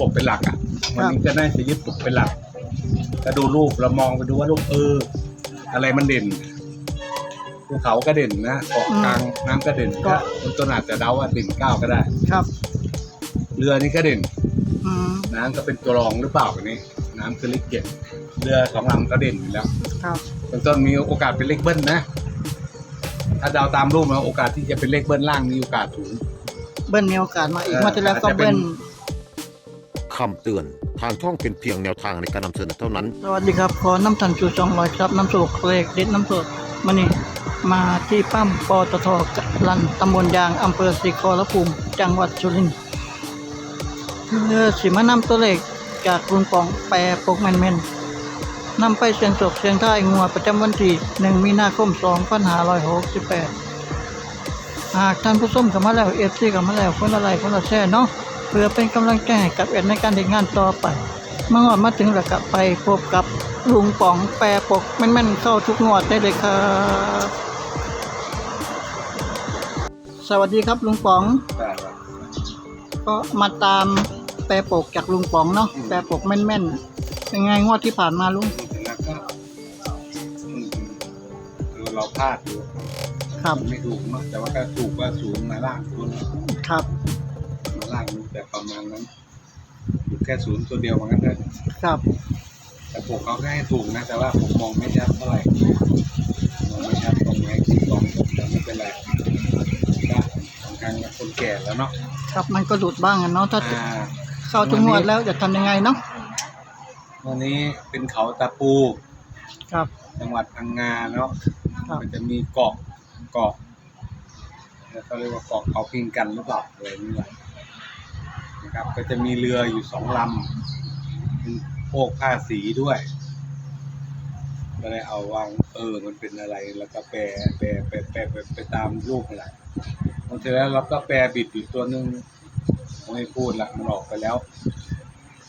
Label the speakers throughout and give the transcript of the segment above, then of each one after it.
Speaker 1: กบเป็นหลักอะวันนี้ก็น่าจะยึดกบเป็นหลักก็ดูรูปเรามองไปดูว่ารูปเออ อะไรมันเด่นภูเขาก็เด่นนะเกาะกลางน้ำก็เด่นก็คนต้นอาจจะเดาว่าเด่นเก้าก็ได้
Speaker 2: ครับ
Speaker 1: เรือนี่ก็เด่น
Speaker 2: อืม
Speaker 1: น้ำก็เป็นตัวรองหรือเปล่าอันนี้น้ำคือเลขเจ็ดเรือสองลำก็เด่นอยู่แล้ว
Speaker 2: ครับ
Speaker 1: เป็นต้นมีโอกาสเป็นเลขเบิ้ลนะ ถ้าเดาตามรูปนะโอกาสที่จะเป็นเลขเบิ้ลล่างมีโอกาสสูง
Speaker 2: เบิ้ลมีโอกาสมาอีก
Speaker 1: เออ
Speaker 2: มาที่แล้วก็
Speaker 1: อาจจะเป็น
Speaker 2: เบิ้ล
Speaker 3: คำเตือน ทางช่องเป็นเพียงแนวทางในการนำเสนอเท่านั้น
Speaker 2: สวัสดีครับขอน้ำทันจูสองร้อยครับน้ำโศกเลขเด็ดน้ำโศกมานี่มาที่ปั๊มปตทกลันตำบลยางอำเภอศรีขอรภูมิจังหวัดสุรินทร์เรือสิมานำตัวเลขจากลุงปองแปรปกแมนแมนนำไปเสียงโศกเสียงท้ายงัวประจำวันที่หนึ่งมีนาคมสองพันห้าร้อยหกสิบแปดหากท่านผู้ชมเข้ามาแล้วเอฟซีเข้ามาแล้วคนอะไรคนละแช่เนาะ เพื่อเป็นกำลังใจให้กับเอ็ดในการทำงานต่อไปเมื่องวดมาถึงแล้วก็ไปพบกับลุงป๋องแปรปกแม่นๆเข้าทุกงวดได้เลยครับสวัสดีครับลุงป๋อง ก็มาตามแปรปกจากลุงป๋องเนาะแปรปกแม่นๆเป็นไงงวดที่ผ่านมาลุง
Speaker 1: แล้วก็อืมคือเราพลาดอยู่
Speaker 2: ครับ
Speaker 1: ไม่ถูกเนาะแต่ว่าก็ถูกว่าศูนย์มาล่างศูนย์
Speaker 2: ครับ
Speaker 1: มาล่างนี่ แต่ประมาณนั้นอยู่แค่ศูนย์ตัวเดียวเหมือนกันเลย
Speaker 2: ครับ
Speaker 1: แต่ผมเขาก็ให้ถูกนะ แต่ว่าผมมองไม่ชัดเท่าไหร่มองไม่ชัดตรงไหนที่ตรงแต่ไม่เป็นไรก็สำคัญกับคนแก่แล้วเนาะ
Speaker 2: ครับมันก็หลุดบ้างอะเนาะถ้า
Speaker 1: อ่า
Speaker 2: เข้าทุกงวดแล้วจะทำยังไงเนาะ
Speaker 1: วันนี้เป็นเขาตาปู
Speaker 2: ครับ
Speaker 1: จังหวัดพังงาเนาะ
Speaker 2: ครับ
Speaker 1: มันจะมีเกาะเกาะแล้วก็เรียกว่าเกาะเขาพิงกันหรือเปล่าอะไรนี่แหละ นะครับ ก็จะมีเรืออยู่สองลำเป็นโพกผ้าสีด้วยก็เลยเอาวางเออมันเป็นอะไรแล้วก็แปลแปลแปลแปลแปลไปตามรูปอะไรบางทีแล้วเราก็แปลบิดอยู่ตัวหนึงไม่พูดละมันออกไปแล้ว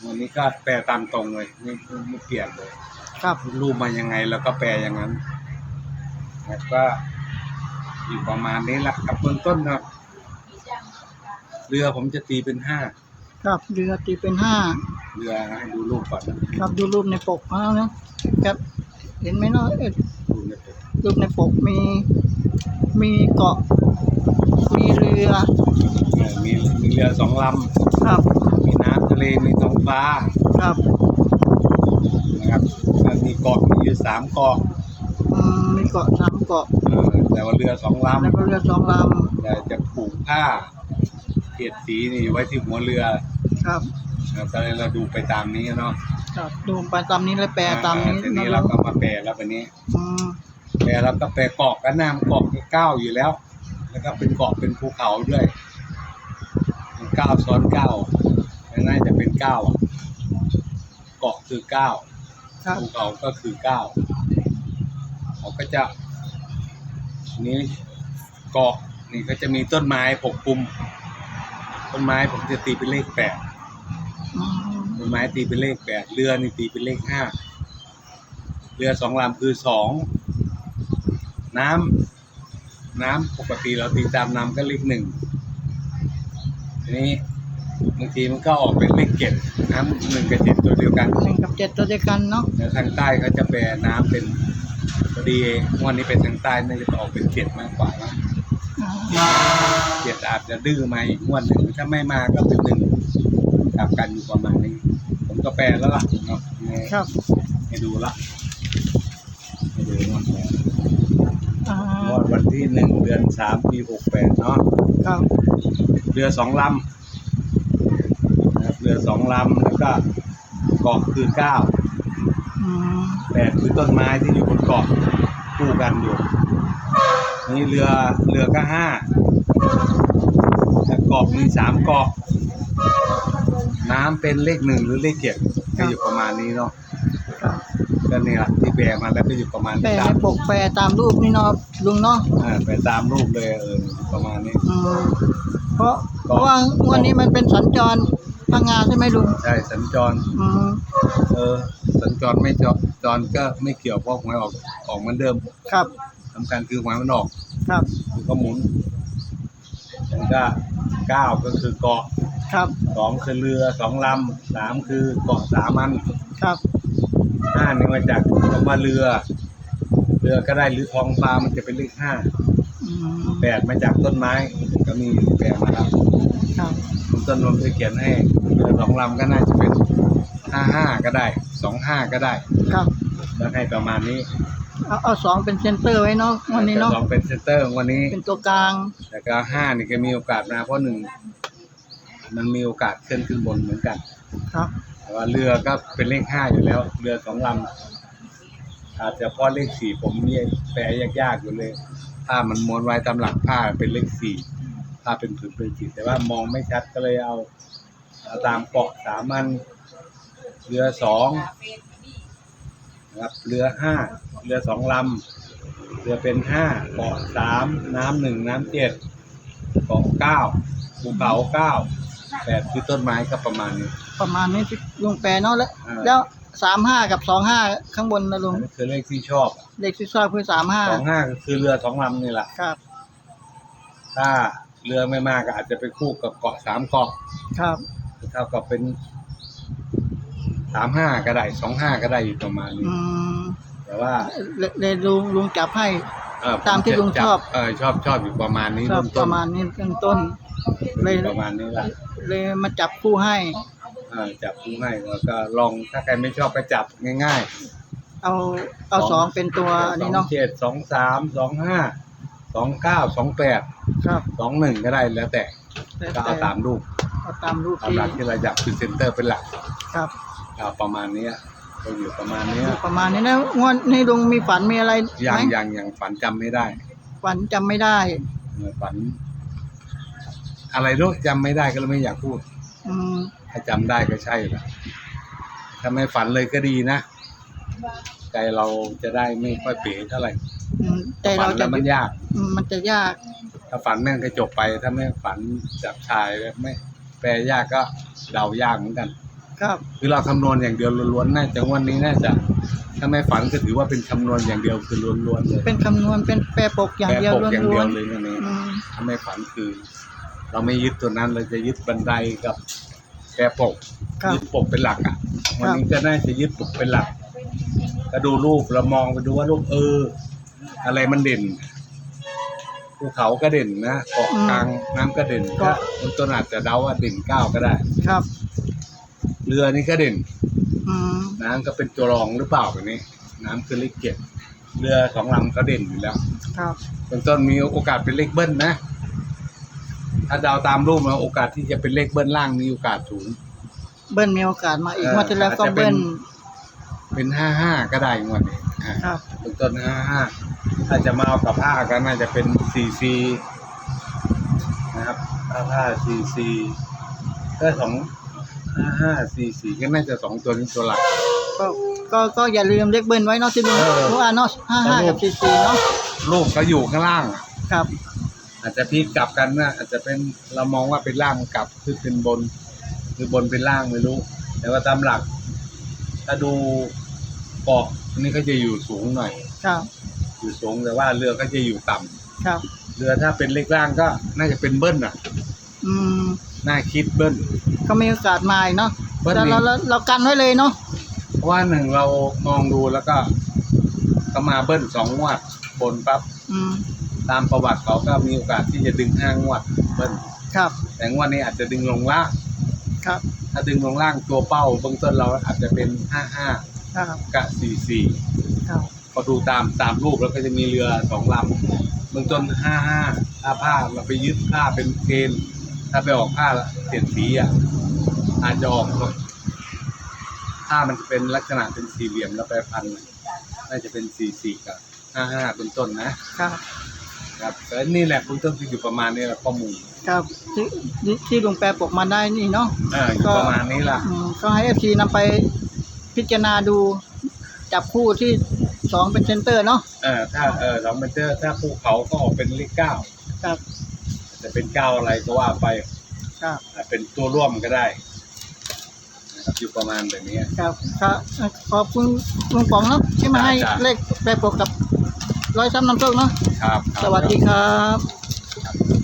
Speaker 1: วันนี้ก็แปลตามตรงเลยไม่ไม่ไม่เปลี่ยนเลย
Speaker 2: ครับ
Speaker 1: รูปมายังไงเราก็แปลอย่างนั้นแล้วก็อยู่ประมาณนี้แหละกับเบื้องต้นครับ เรือผมจะตีเป็นห้า
Speaker 2: ครับเรือตีเป็นห้า
Speaker 1: เรือให้ดูรูปก่อนนะครับ
Speaker 2: ดูรูปในปกเอานะครับ เห็นไหมเนาะเอ๊ะ
Speaker 1: รูปในปก
Speaker 2: รูปในปกมี มีเกาะ มีเรือ
Speaker 1: เออมีมีเรือสองล
Speaker 2: ครับำ
Speaker 1: มีน้ำทะเลมีท้องฟ้า
Speaker 2: ครับ
Speaker 1: นะครับแล้วมีเกาะมีอยู่สามเกาะ
Speaker 2: อืมมีเกาะสามเกาะ
Speaker 1: เออแต่ว่าเรือสองล
Speaker 2: แล้วก็เรือสองลำ
Speaker 1: แต่จะผูกผ้าเขียดสีนี่ไว้ที่หัวเรือำ
Speaker 2: ครับ
Speaker 1: นะครับก็เลยเราดูไปตามนี้เนาะ
Speaker 2: ครับดูไปตามนี้แล้วแปลตามนี้
Speaker 1: ที
Speaker 2: นะ
Speaker 1: นี้
Speaker 2: ลุ
Speaker 1: เรา
Speaker 2: ง
Speaker 1: ก็มาแปลแล้ววันนี้
Speaker 2: อืม
Speaker 1: แปลแล้วก็แปลเกาะก็น้ำเกาะคือเก้าอยู่แล้ว แล้วก็เป็นเกาะเป็นภูเขาด้วยเป็นเก้าซ้อนเก้าน่าจะเป็นเก้าอะเกาะคือเก้า
Speaker 2: ครับ
Speaker 1: ภูเขาก็คือเก้าเขาก็จะนี้เกาะนี่ก็จะมีต้นไม้ปกคลุม ต้นไม้ผมจะตีเป็นเลขแปด
Speaker 2: อืม
Speaker 1: ต้นไม้ตีเป็นเลขแปดเรือนี่ตีเป็นเลขห้าเรือสองลำคือสองน้ำน้ำปกติเราตีตามน้ำก็เลขหนึ่งทีนี้บางทีมันก็ออกเป็นเลขเจ็ดน้ำหนึ่งกับเจ็ดตัวเดียวกัน
Speaker 2: หนึ่งกับเจ็ดตัวเดียวกันเนาะ
Speaker 1: แล้วทางใต้เขาจะแปลน้ำเป็นพอดีงวันนี้เป็นทางใต้น่าจะออกเป็นเจ็ดมากกว่านะ
Speaker 2: อ่า
Speaker 1: เจ็ดอาจจะดื้อมาอีกงวดหนึ่งถ้าไม่มาก็เป็นหนึ่ง กลับกันอยู่ประมาณนี้ ผมก็แปลแล้วล่ะเนาะให้
Speaker 2: ครับ
Speaker 1: ให้ดูละให้ดูงวดแปล
Speaker 2: อ่าง
Speaker 1: วดวันที่หนึ่งเดือนสามปีหกแปดเนาะ
Speaker 2: ครับ
Speaker 1: เรือสองลำนะครับเรือสองลำแล้วก็เกาะคือเก้า
Speaker 2: อืม
Speaker 1: แปดคือต้นไม้ที่อยู่บนเกาะคู่กันอยู่นี่เรือเรือก็ห้าแล้วเกาะมีสามเกาะ น้ำเป็นเลขหนึ่งหรือเลขเจ็ดก็อยู่ประมาณนี้เนาะ
Speaker 2: ครับ
Speaker 1: ก็เนี่ยแหละที่แปลมาแล้วก็อยู่ประมาณ
Speaker 2: แปล
Speaker 1: นี้
Speaker 2: ใน
Speaker 1: ตาม
Speaker 2: ปกแปลตามรูปนี่เนาะลุงเนาะ
Speaker 1: อ่าไปตามรูปเลยเออประมาณนี้
Speaker 2: อืมเพราะเพราะว่างวันนี้มันเป็นสัญจรพังงาใช่ไหมลุง
Speaker 1: ใช่สัญจร
Speaker 2: อืม
Speaker 1: เออ สัญจรไม่จรจรก็ไม่เกี่ยวเพราะหวยออกออกเหมือนเดิม
Speaker 2: ครับ
Speaker 1: สำคัญคือหวยมันออก
Speaker 2: ครับ
Speaker 1: มันก็หมุนแล้วก็เก้าก็คือเกาะ
Speaker 2: ครับ
Speaker 1: สองคือเรือสองลำสามคือเกาะสามัน
Speaker 2: ครับ
Speaker 1: ห้านี่มาจากคำว่าเรือ เรือก็ได้หรือทองฟ้ามันจะเป็นเลขห้า
Speaker 2: อืม
Speaker 1: แปดมาจากต้นไม้ ก็มีแปดมาแล้ว
Speaker 2: ครับ
Speaker 1: ต้นนนจะเขียนให้เรือสองลำก็น่าจะเป็นห้าห้าก็ได้สองห้าก็ได้
Speaker 2: ครับ
Speaker 1: แล้วให้ประมาณนี้
Speaker 2: เอาเอาสองเป็นเซนเตอร์ไว้เนาะวันนี้เนาะ
Speaker 1: สองเป็นเซนเตอร์ของวันนี้
Speaker 2: เป็นตัวกลาง
Speaker 1: แต่ก็ห้านี่ก็มีโอกาสนะเพราะหนึ่ง มันมีโอกาสขึ้นขึ้นบนเหมือนกัน
Speaker 2: ครับ
Speaker 1: แต่ว่าเรือก็เป็นเลขห้าอยู่แล้ว เรือสองลำอาจจะเพราะเลขสี่ผมเนี่ยแปลยากๆอยู่เลยผ้ามันม้วนไว้ตามหลักผ้าเป็นเลขสี่ผ้าเป็นผืนเป็นสีแต่ว่ามองไม่ชัดก็เลยเอาเอาตามเกาะสามันเรือสองนะครับเรือห้าเรือสองลำเรือเป็นห้าเกาะสามน้ำหนึ่งน้ำเจ็ดเกาะเก้าภูเขาเก้า แปดคือต้นไม้ก็ประมาณนี้
Speaker 2: ประมาณนี้ที่ลุงแปลเนาะแล้ว
Speaker 1: อ่า
Speaker 2: แล้วสามห้ากับสองห้าข้างบนนะลุ
Speaker 1: อั
Speaker 2: ง
Speaker 1: นนี้คือเลขที่ชอบ
Speaker 2: เลขที่ชอบคือสามห้า
Speaker 1: สองห้าก็คือเรือสองลำนี่แหละ
Speaker 2: ครับ
Speaker 1: ถ้าเรือไม่มากก็อาจจะไปคู่กับเกาะสามเกาะ
Speaker 2: ครับ
Speaker 1: เท่ากับเป็นสามห้าก็ได้สองห้าก็ได้อยู่ประมาณนี้
Speaker 2: อืม
Speaker 1: แต่ว่า
Speaker 2: เลยเลยลุงลุงจับให้
Speaker 1: เออ
Speaker 2: ตามที่ลุง
Speaker 1: จะ
Speaker 2: ชอบ
Speaker 1: เออชอบชอบอยู่ประมาณนี้
Speaker 2: ชอบ
Speaker 1: เริ่ม
Speaker 2: ป
Speaker 1: ต้น
Speaker 2: ระมาณนี้เบื้องต้น เลย
Speaker 1: ประมาณนี้แหละ
Speaker 2: เลยมาจับคู่ให้
Speaker 1: เออจับคู่ให้แล้วก็ลองถ้าใครไม่ชอบก็จับง่าย
Speaker 2: เอาเอาสองเป็นตัว
Speaker 1: ๆ
Speaker 2: อัน
Speaker 1: สอ
Speaker 2: นี้
Speaker 1: ง
Speaker 2: เนาะ
Speaker 1: เจ็ดสองสามสองห้าสองเก้าสองแปด
Speaker 2: ครับ
Speaker 1: สองหนึ่งก็ได้แล้วแต่
Speaker 2: แต่
Speaker 1: ก็เอาตามรูป
Speaker 2: เอาตามรูป
Speaker 1: ตาม
Speaker 2: ที่
Speaker 1: หลักที่เราอยากคือเซนเตอร์เป็นหลัก
Speaker 2: ครับ
Speaker 1: เอาประมาณเนี้ยก็อยู่ประมาณเนี้ย
Speaker 2: ประมาณนี้นะงวดนี้ลุงมีฝันมีอะไร
Speaker 1: ยัง
Speaker 2: ไหม
Speaker 1: ยังยังฝันจำไม่ได้
Speaker 2: ฝันจำไม่ได้
Speaker 1: เออฝัน อะไรรู้จำไม่ได้ก็เลยไม่อยากพูด
Speaker 2: อืม
Speaker 1: ถ้าจำได้ก็ใช่แหละถ้าไม่ฝันเลยก็ดีนะ ใจเราจะได้ไม่ค่อยเป๋เท่าไหร่
Speaker 2: อืมใจ
Speaker 1: ฝั
Speaker 2: เรา
Speaker 1: น
Speaker 2: จะ
Speaker 1: แล้วมันยาก
Speaker 2: อืมมันจะยาก
Speaker 1: ถ้าฝันแม่งก็จบไป ถ้าไม่ฝันจับชายไม่แปลยากก็เดายากเหมือนกัน
Speaker 2: ครับ
Speaker 1: คือเราคำนวณอย่างเดียวล้วนๆน่าจะวันนี้น่าจะถ้าไม่ฝันก็ถือว่าเป็นคำนวณอย่างเดียวคือล้วนๆเลย
Speaker 2: เป็นคำนวณเป็นแปรปกอย่าง
Speaker 1: แปล
Speaker 2: เดียว
Speaker 1: ปกอย่าง
Speaker 2: ล้
Speaker 1: เดี
Speaker 2: วย
Speaker 1: วนเลยอันนี้
Speaker 2: ๆอืม
Speaker 1: ถ้าไม่ฝันคือ เราไม่ยึดตัวนั้นเราจะยึดบันไดกับแปรปก
Speaker 2: ครับ
Speaker 1: ยึดปกเป็นหลักอะวันนี้จะน่าจะยึดปกเป็นหลักก็ดูรูปเรามองไปดูว่ารูปเออ อะไรมันเด่นภูเขาก็เด่นนะเกาะกลางน้ำก็เด่นก็คนต้นอาจจะเดาว่าเด่นเก้าก็ได้
Speaker 2: ครับ
Speaker 1: เรือนี่ก็เด่น
Speaker 2: อืม
Speaker 1: น้ำก็เป็นตัวรองหรือเปล่าแบบนี้ น้ำคือเลขเจ็ดเรือสองลำก็เด่นอยู่แล้ว
Speaker 2: ครับ
Speaker 1: เป็นต้นมีโอกาสเป็นเลขเบิ้ลนะ ถ้าเดาตามรูปมาโอกาสที่จะเป็นเลขเบิ้ลล่างมีโอกาสสูง
Speaker 2: เบิ้ลมีโอกาสมาอีก
Speaker 1: เออง
Speaker 2: วดที่แล้วก็
Speaker 1: อาจจะเป็น
Speaker 2: เบิ้ล
Speaker 1: เป็นห้าห้าก็ได้งวดนี้อ่า
Speaker 2: ครับ
Speaker 1: เป็นต้นห้าห้าถ้าจะมาเอากับห้าก็น่าจะเป็นสี่ซีนะครับห้าห้าสี่ซีถ้าสองห้าห้าสี่สี่ก็น่าจะสองตัวนี้ตัวหลัก
Speaker 2: ก็ก็ก็อย่าลืมเลขเบิ้ลไว้เนาะที่ลุง
Speaker 1: เออ
Speaker 2: รู้อะเนาะห้าห้า
Speaker 1: แต่รูป
Speaker 2: กับสี่สี่เนาะ
Speaker 1: รูปก็อยู่ข้างล่างอะ
Speaker 2: ครับ
Speaker 1: อาจจะพลิกกลับกันนะอาจจะเป็นเรามองว่าเป็นล่างกลับคือเป็นบน หรือบนเป็นล่างไม่รู้ แต่ว่าตามหลัก ถ้าดูเกาะอันนี้ก็จะอยู่สูงหน่อย
Speaker 2: ครับ
Speaker 1: อยู่สูงแต่ว่าเรือก็จะอยู่ต่ำ
Speaker 2: ครับ
Speaker 1: เรือถ้าเป็นเล็กล่างก็น่าจะเป็นเบิ้ลอะ
Speaker 2: อืม
Speaker 1: น่าคิดเบิ้ล
Speaker 2: ก็มีโอกาสมาอีกเนาะ
Speaker 1: เบิ้ล
Speaker 2: แต่
Speaker 1: นี่
Speaker 2: เราเราเรากันไว้เลยเนาะ
Speaker 1: เพราะว่าหนึ่งเรามองดูแล้วก็ ก็มาเบิ้ลสองงวดบนปั๊บ
Speaker 2: อืม
Speaker 1: ตามประวัติเขาก็มีโอกาสที่จะดึงห้างวดเบิ้ล
Speaker 2: ครับ
Speaker 1: แต่งวดนี้อาจจะดึงลงล่าง
Speaker 2: ครับ
Speaker 1: ถ้าดึงลงล่างตัวเป้าเบื้องต้นเราอาจจะเป็นห้าห้า
Speaker 2: ครับ
Speaker 1: กับสี่สี่
Speaker 2: ครับ
Speaker 1: พอดูตามตามรูปแล้วก็จะมีเรือสองลำเบื้องต้นห้าห้าถ้าผ้าเราไปยึดผ้าเป็นเกณฑ์ถ้าไปออกผ้าเปลี่ยนสีอะอาจจะออกผ้ามันจะเป็นลักษณะเป็นสี่เหลี่ยมแล้วไปพันน่าจะเป็นสี่สี่กับห้าห้าเป็นต้นนะครับ ครับแต่นี่แหละเบื้องต้นคืออยู่ประมาณนี้แหละข้อมูล
Speaker 2: ครับที่ที่ที่ลุงแปลปกมาได้นี่เนาะ
Speaker 1: เอออยู่ประมาณนี้ล่ะ
Speaker 2: อืมก็ให้เอฟซีนำไปพิจารณาดู จับคู่ที่สองเป็นเซนเตอร์เนาะ
Speaker 1: เออถ้าเออสองเมนเตอร์ถ้าภูเขาก็ออกเป็นเลขเก้า
Speaker 2: ครับ
Speaker 1: จะเป็นเก้าอะไรก็ว่าไป
Speaker 2: ครับ
Speaker 1: อาจเป็นตัวร่วมก็ได้นะครับอยู่ประมาณแบบนี้
Speaker 2: ครับครับขอบคุณลุงป๋องเนาะที่มาให้
Speaker 1: จ้ะ
Speaker 2: เลขแปรปกกับ ร้อยซ้ำน้ำโชคเนาะ
Speaker 1: ครับ
Speaker 2: สวัสดีครับ